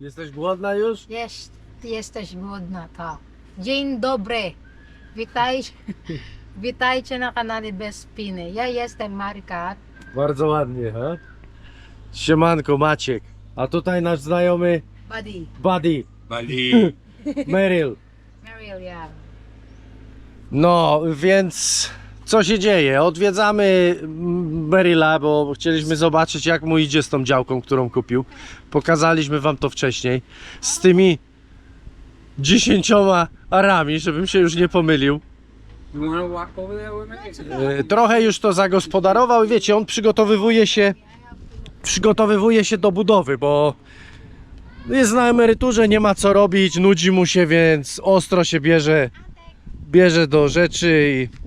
Jesteś głodna już? Jest, jesteś głodna, tak. Dzień dobry. Witaj, witajcie na kanale Bespiny. Ja jestem Marka. Bardzo ładnie, ha? Siemanko, Maciek. A tutaj nasz znajomy Buddy. Buddy, Bali. Meryl. Mariel, ja. No, więc co się dzieje? Odwiedzamy mm, Meryla, bo chcieliśmy zobaczyć jak mu idzie z tą działką, którą kupił. Pokazaliśmy wam to wcześniej. Z tymi dziesięcioma arami, żebym się już nie pomylił. E, Trochę już to zagospodarował i wiecie, on przygotowywuje się przygotowywuje się do budowy, bo jest na emeryturze, nie ma co robić, nudzi mu się, więc ostro się bierze bierze do rzeczy i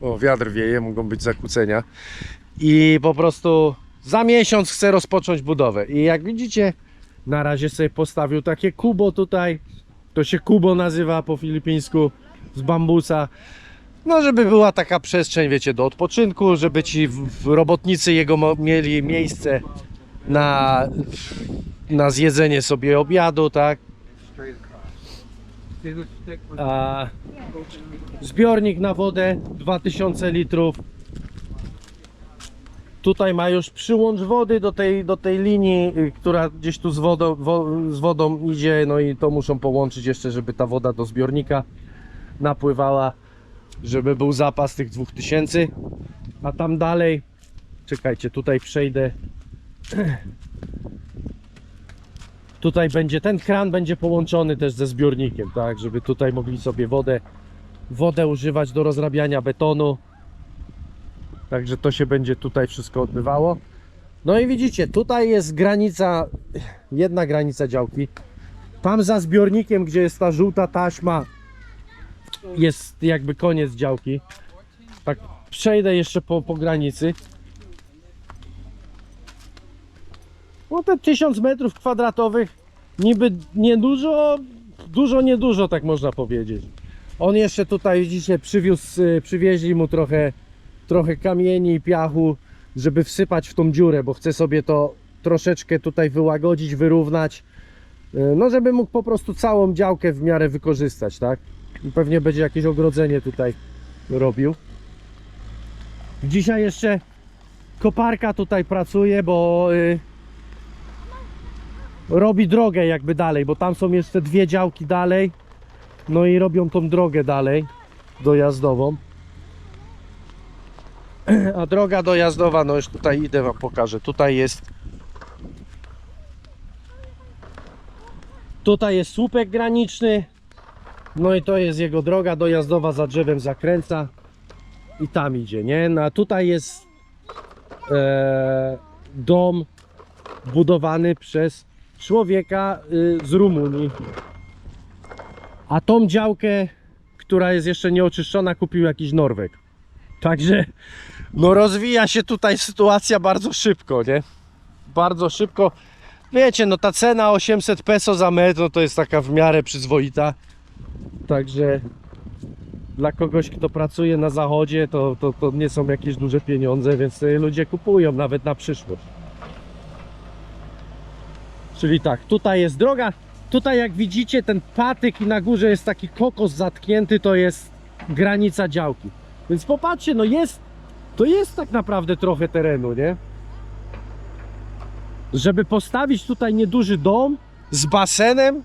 o, wiatr wieje, mogą być zakłócenia. I po prostu za miesiąc chce rozpocząć budowę. I jak widzicie na razie sobie postawił takie kubo tutaj. To się kubo nazywa po filipińsku z bambusa. No, żeby była taka przestrzeń, wiecie, do odpoczynku, żeby ci robotnicy jego mieli miejsce na, na zjedzenie sobie obiadu, tak? Zbiornik na wodę 2000 litrów. Tutaj ma już przyłącz wody do tej, do tej linii, y, która gdzieś tu z wodą, wo, z wodą idzie, no i to muszą połączyć jeszcze, żeby ta woda do zbiornika napływała, żeby był zapas tych 2000. A tam dalej, czekajcie, tutaj przejdę. Tutaj będzie, ten kran będzie połączony też ze zbiornikiem, tak, żeby tutaj mogli sobie wodę, wodę używać do rozrabiania betonu. Także to się będzie tutaj wszystko odbywało. No i widzicie, tutaj jest granica, jedna granica działki. Tam za zbiornikiem, gdzie jest ta żółta taśma, jest jakby koniec działki. Tak przejdę jeszcze po, po granicy. No te 1000 metrów kwadratowych niby niedużo, dużo niedużo tak można powiedzieć. On jeszcze tutaj dzisiaj przywiózł, y, przywieźli mu trochę, trochę kamieni i piachu, żeby wsypać w tą dziurę, bo chce sobie to troszeczkę tutaj wyłagodzić, wyrównać. Y, No żeby mógł po prostu całą działkę w miarę wykorzystać, tak? I pewnie będzie jakieś ogrodzenie tutaj robił. Dzisiaj jeszcze koparka tutaj pracuje, bo y, robi drogę jakby dalej, bo tam są jeszcze dwie działki dalej. No i robią tą drogę dalej dojazdową. A droga dojazdowa, no już tutaj idę wam pokażę. Tutaj jest Tutaj jest słupek graniczny. No i to jest jego droga dojazdowa za drzewem zakręca i tam idzie, nie? No a tutaj jest e, dom budowany przez człowieka y, z Rumunii. A tą działkę, która jest jeszcze nieoczyszczona, kupił jakiś Norweg. Także no rozwija się tutaj sytuacja bardzo szybko, nie? Bardzo szybko. Wiecie, no ta cena 800 peso za metr, no to jest taka w miarę przyzwoita. Także dla kogoś, kto pracuje na zachodzie, to, to, to nie są jakieś duże pieniądze, więc ludzie kupują nawet na przyszłość. Czyli tak, tutaj jest droga. Tutaj jak widzicie ten patyk i na górze jest taki kokos zatknięty, to jest granica działki. Więc popatrzcie, no jest, to jest tak naprawdę trochę terenu, nie? Żeby postawić tutaj nieduży dom z basenem,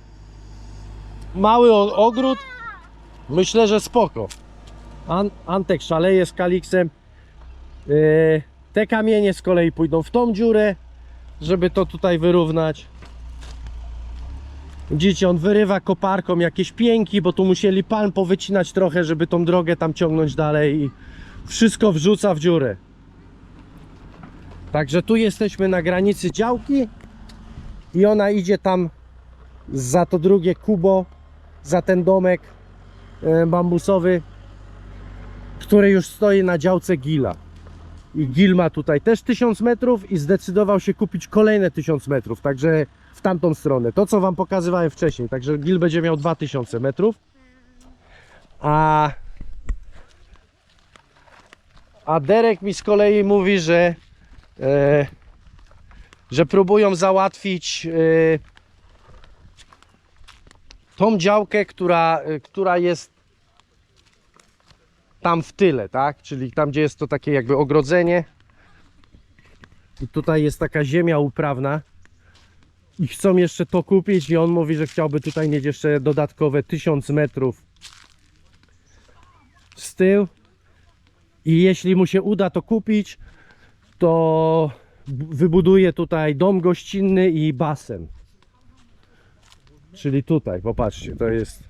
mały ogród, myślę, że spoko. An Antek szaleje z Kaliksem. Yy, te kamienie z kolei pójdą w tą dziurę, żeby to tutaj wyrównać. Widzicie, on wyrywa koparką jakieś pięki, bo tu musieli pan powycinać trochę, żeby tą drogę tam ciągnąć dalej i wszystko wrzuca w dziurę. Także tu jesteśmy na granicy działki i ona idzie tam za to drugie kubo, za ten domek e, bambusowy, który już stoi na działce Gila. I Gil ma tutaj też 1000 metrów i zdecydował się kupić kolejne 1000 metrów, także w tamtą stronę. To co wam pokazywałem wcześniej, także Gil będzie miał 2000 metrów. A a Derek mi z kolei mówi, że e, że próbują załatwić e, tą działkę, która, y, która jest tam w tyle, tak? Czyli tam, gdzie jest to takie jakby ogrodzenie. I tutaj jest taka ziemia uprawna. I chcą jeszcze to kupić i on mówi, że chciałby tutaj mieć jeszcze dodatkowe 1000 metrów z tył. I jeśli mu się uda to kupić, to wybuduje tutaj dom gościnny i basen. Czyli tutaj, popatrzcie, to jest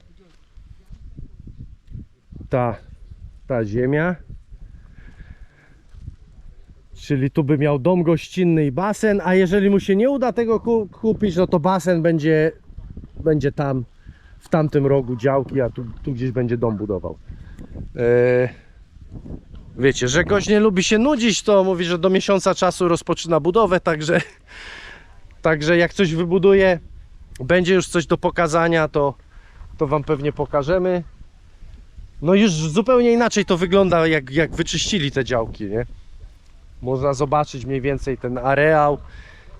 ta, ta ziemia. Czyli tu by miał dom gościnny i basen, a jeżeli mu się nie uda tego ku- kupić, no to basen będzie, będzie tam, w tamtym rogu działki, a tu, tu gdzieś będzie dom budował. Eee, wiecie, że gość nie lubi się nudzić, to mówi, że do miesiąca czasu rozpoczyna budowę, także, także jak coś wybuduje, będzie już coś do pokazania, to, to Wam pewnie pokażemy. No już zupełnie inaczej to wygląda, jak, jak wyczyścili te działki, nie? Można zobaczyć mniej więcej ten areał,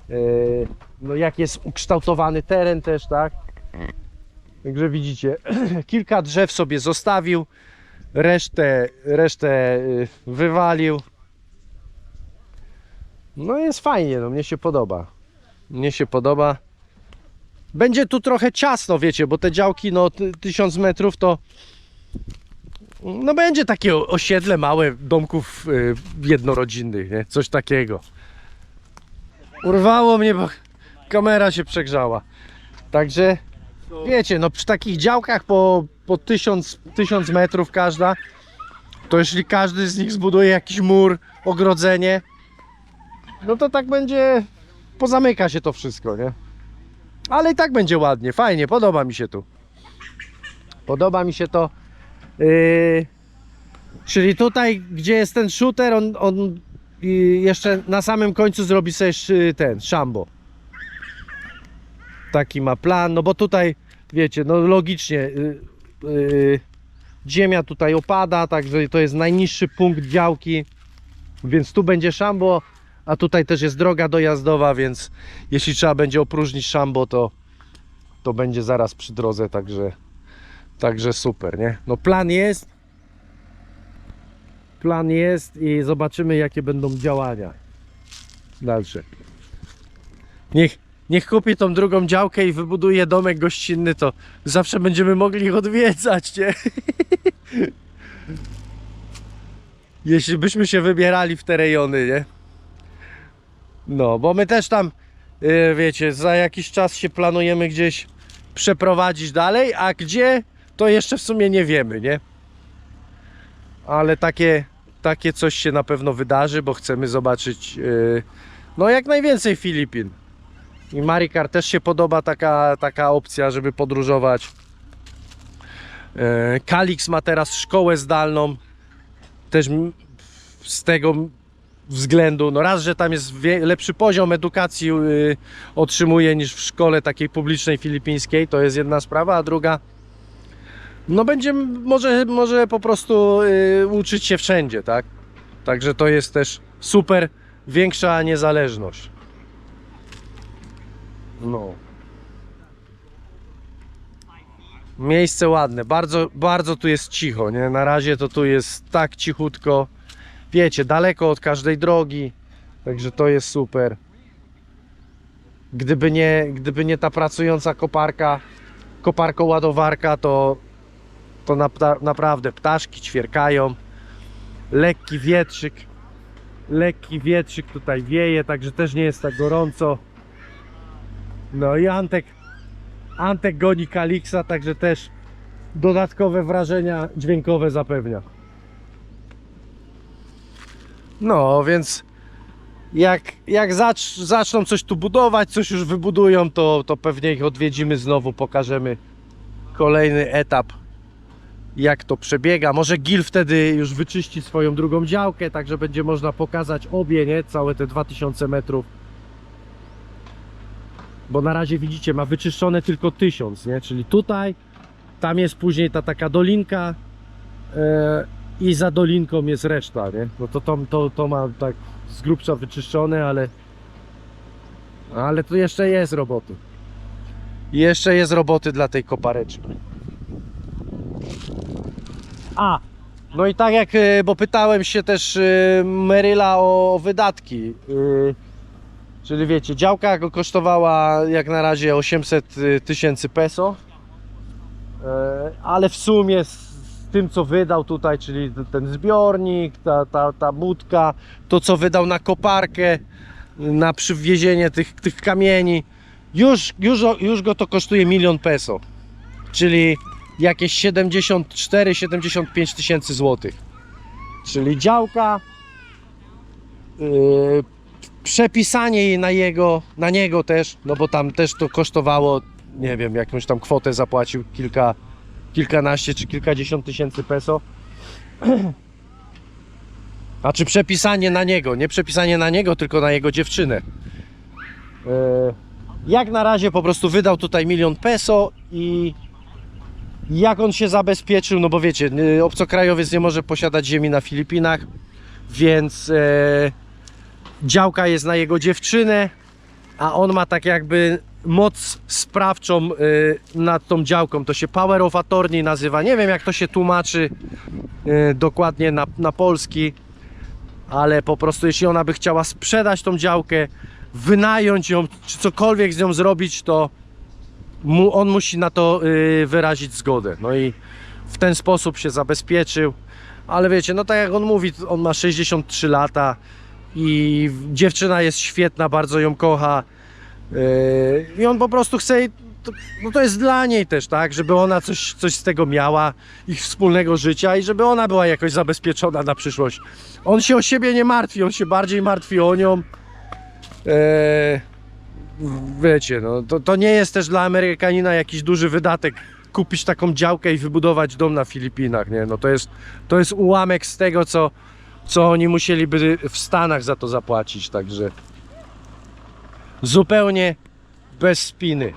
yy, no jak jest ukształtowany teren też, tak? Także widzicie, kilka drzew sobie zostawił, resztę, resztę yy, wywalił. No jest fajnie, no mnie się podoba. Mnie się podoba. Będzie tu trochę ciasno, wiecie, bo te działki, no ty- 1000 metrów to no będzie takie osiedle małe domków y, jednorodzinnych, nie? Coś takiego. Urwało mnie, bo kamera się przegrzała. Także wiecie, no przy takich działkach po, po 1000, 1000 metrów każda, to jeśli każdy z nich zbuduje jakiś mur, ogrodzenie, no to tak będzie, pozamyka się to wszystko, nie? Ale i tak będzie ładnie, fajnie, podoba mi się tu. Podoba mi się to. Yy, czyli tutaj, gdzie jest ten shooter, on, on yy, jeszcze na samym końcu zrobi sobie ten szambo. Taki ma plan, no bo tutaj, wiecie, no logicznie, yy, yy, ziemia tutaj opada, także to jest najniższy punkt działki, więc tu będzie szambo, a tutaj też jest droga dojazdowa, więc jeśli trzeba będzie opróżnić szambo, to, to będzie zaraz przy drodze, także Także super, nie? No plan jest. Plan jest i zobaczymy jakie będą działania. Dalsze. Niech, niech kupi tą drugą działkę i wybuduje domek gościnny, to zawsze będziemy mogli ich odwiedzać, nie? Jeśli byśmy się wybierali w te rejony, nie? No, bo my też tam, yy, wiecie, za jakiś czas się planujemy gdzieś przeprowadzić dalej, a gdzie to jeszcze w sumie nie wiemy, nie? Ale takie, takie coś się na pewno wydarzy, bo chcemy zobaczyć yy, no jak najwięcej Filipin. I Marikar też się podoba taka, taka opcja, żeby podróżować. Yy, Kalix ma teraz szkołę zdalną. Też z tego względu, no raz, że tam jest lepszy poziom edukacji yy, otrzymuje niż w szkole takiej publicznej filipińskiej, to jest jedna sprawa, a druga no będzie może, może po prostu y, uczyć się wszędzie, tak? Także to jest też super, większa niezależność. No. Miejsce ładne, bardzo, bardzo tu jest cicho, nie? Na razie to tu jest tak cichutko. Wiecie, daleko od każdej drogi, także to jest super. Gdyby nie, gdyby nie ta pracująca koparka, koparko-ładowarka, to to napta- naprawdę ptaszki ćwierkają. Lekki wietrzyk. Lekki wietrzyk tutaj wieje, także też nie jest tak gorąco. No i Antek Antek goni Kaliksa, także też dodatkowe wrażenia dźwiękowe zapewnia. No, więc jak, jak zacz, zaczną coś tu budować, coś już wybudują, to, to pewnie ich odwiedzimy znowu, pokażemy kolejny etap jak to przebiega. Może Gil wtedy już wyczyści swoją drugą działkę, także będzie można pokazać obie, nie? Całe te 2000 metrów. Bo na razie widzicie, ma wyczyszczone tylko 1000, nie? Czyli tutaj, tam jest później ta taka dolinka e, i za dolinką jest reszta, nie? No to, to, to, to ma tak z grubsza wyczyszczone, ale ale tu jeszcze jest roboty. Jeszcze jest roboty dla tej kopareczki. A, no i tak jak, y, bo pytałem się też y, Meryla o wydatki. y, Czyli wiecie, działka kosztowała jak na razie 800 tysięcy peso. Ale w sumie z tym co wydał tutaj, czyli ten zbiornik, ta, ta, ta budka, to co wydał na koparkę, na przywiezienie tych, tych kamieni, już, już, już go to kosztuje milion peso. Czyli jakieś 74-75 tysięcy złotych. Czyli działka, yy, przepisanie jej na jego, na niego też, no bo tam też to kosztowało, nie wiem, jakąś tam kwotę zapłacił kilka, kilkanaście czy kilkadziesiąt tysięcy peso. A czy przepisanie na niego, nie przepisanie na niego, tylko na jego dziewczynę. Yy, Jak na razie po prostu wydał tutaj milion peso i jak on się zabezpieczył, no bo wiecie, y, obcokrajowiec nie może posiadać ziemi na Filipinach, więc e, działka jest na jego dziewczynę, a on ma tak jakby moc sprawczą y, nad tą działką. To się Power of Attorney nazywa. Nie wiem jak to się tłumaczy y, dokładnie na, na polski, ale po prostu jeśli ona by chciała sprzedać tą działkę, wynająć ją, czy cokolwiek z nią zrobić, to mu, on musi na to y, wyrazić zgodę. No i w ten sposób się zabezpieczył. Ale wiecie, no tak jak on mówi, on ma 63 lata i dziewczyna jest świetna, bardzo ją kocha. Yy, I on po prostu chce, no to jest dla niej też, tak, żeby ona coś, coś z tego miała, ich wspólnego życia i żeby ona była jakoś zabezpieczona na przyszłość. On się o siebie nie martwi, on się bardziej martwi o nią. Eee, wiecie, no to, to nie jest też dla Amerykanina jakiś duży wydatek kupić taką działkę i wybudować dom na Filipinach, nie? No to jest, to jest ułamek z tego, co, co oni musieliby w Stanach za to zapłacić, także zupełnie bez spiny.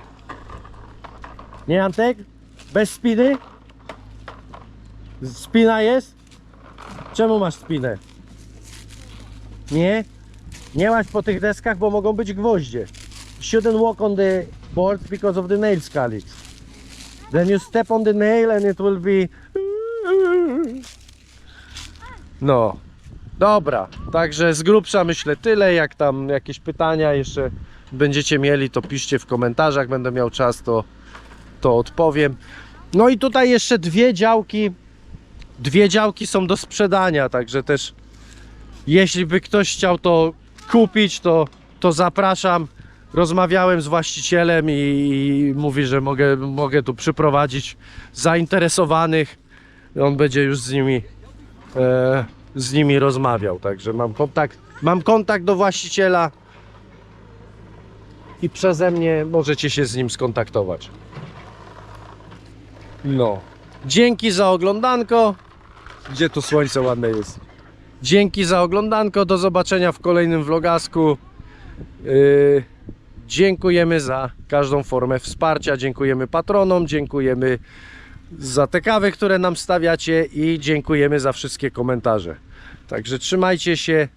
Nie Antek? Bez spiny? Spina jest? Czemu masz spinę? Nie? Nie łaź po tych deskach, bo mogą być gwoździe. Shouldn't walk on the board because of the nails, Calix. Then you step on the nail and it will be... No. Dobra, także z grubsza myślę tyle. Jak tam jakieś pytania jeszcze będziecie mieli, to piszcie w komentarzach. Będę miał czas, to, to odpowiem. No i tutaj jeszcze dwie działki. Dwie działki są do sprzedania, także też jeśli by ktoś chciał to kupić, to, to zapraszam. Rozmawiałem z właścicielem i, i mówi, że mogę, mogę tu przyprowadzić zainteresowanych. On będzie już z nimi e, z nimi rozmawiał. Także mam kontakt, mam kontakt do właściciela i przeze mnie możecie się z nim skontaktować. No. Dzięki za oglądanko. Gdzie to słońce ładne jest? Dzięki za oglądanko. Do zobaczenia w kolejnym vlogasku. Yy, dziękujemy za każdą formę wsparcia. Dziękujemy patronom. Dziękujemy za te kawy, które nam stawiacie i dziękujemy za wszystkie komentarze. Także trzymajcie się.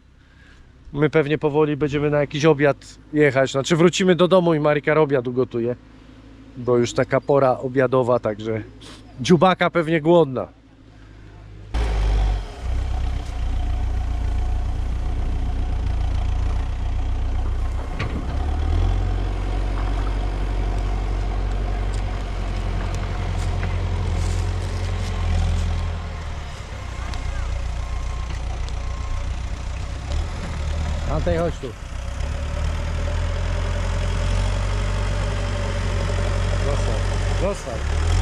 My pewnie powoli będziemy na jakiś obiad jechać. Znaczy wrócimy do domu i Marika obiad ugotuje. Bo już taka pora obiadowa, także dziubaka pewnie głodna. Antej, chodź tu. Zostaw. Zostaw.